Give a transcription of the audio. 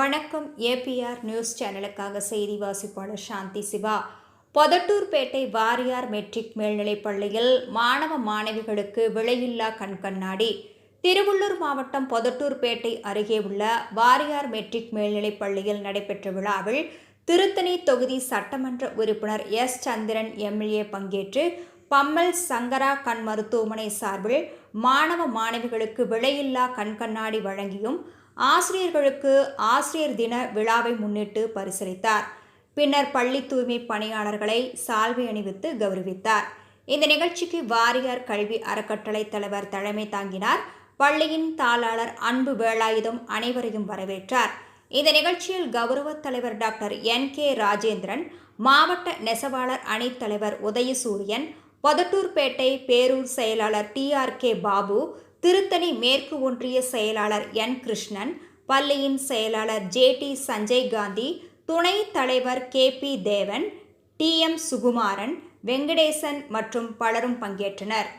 வணக்கம் APR news சேனலுக்காக செய்தி வாசிப்பாளர் சாந்தி சிவா. பொதட்டூர்பேட்டை வாரியார் மெட்ரிக் மேல்நிலைப் பள்ளியில் மாணவ மாணவிகளுக்கு விலையில்லா கண்கண்ணாடி திருவள்ளூர் மாவட்டம் பொதட்டூர்பேட்டை அருகே உள்ள வாரியார் மெட்ரிக் மேல்நிலைப் பள்ளியில் நடைபெற்ற விழாவில் திருத்தணி தொகுதி சட்டமன்ற உறுப்பினர் எஸ். சந்திரன் எம்எல்ஏ பங்கேற்று பம்மல் சங்கரா கண் மருத்துவமனை சார்பில் மாணவ மாணவிகளுக்கு விலையில்லா கண்கண்ணாடி வழங்கியும் ஆசிரியர்களுக்கு ஆசிரியர் தின விழாவை முன்னிட்டு பரிசளித்தார். பின்னர் பள்ளி தூய்மை பணியாளர்களை சால்வை அணிவித்து கௌரவித்தார். இந்த நிகழ்ச்சிக்கு வாரியார் கல்வி அறக்கட்டளை தலைவர் தலைமை தாங்கினார். பள்ளியின் தாளாளர் அன்பு வேலாயுதம் அனைவரையும் வரவேற்றார். இந்த நிகழ்ச்சியில் கௌரவ தலைவர் டாக்டர் என் கே ராஜேந்திரன் மாவட்ட நெசவாளர் அணித் தலைவர் உதயசூரியன் பொதட்டூர்பேட்டை பேரூர் செயலாளர் T R K Babu Tiruttani மேற்கு ஒன்றிய செயலாளர் என். கிருஷ்ணன் பள்ளியின் செயலாளர் ஜே. டி. சஞ்சய் காந்தி துணைத் தலைவர் K. P. Devan T. M. Sukumaran Venkatesan மற்றும் பலரும் பங்கேற்றனர்.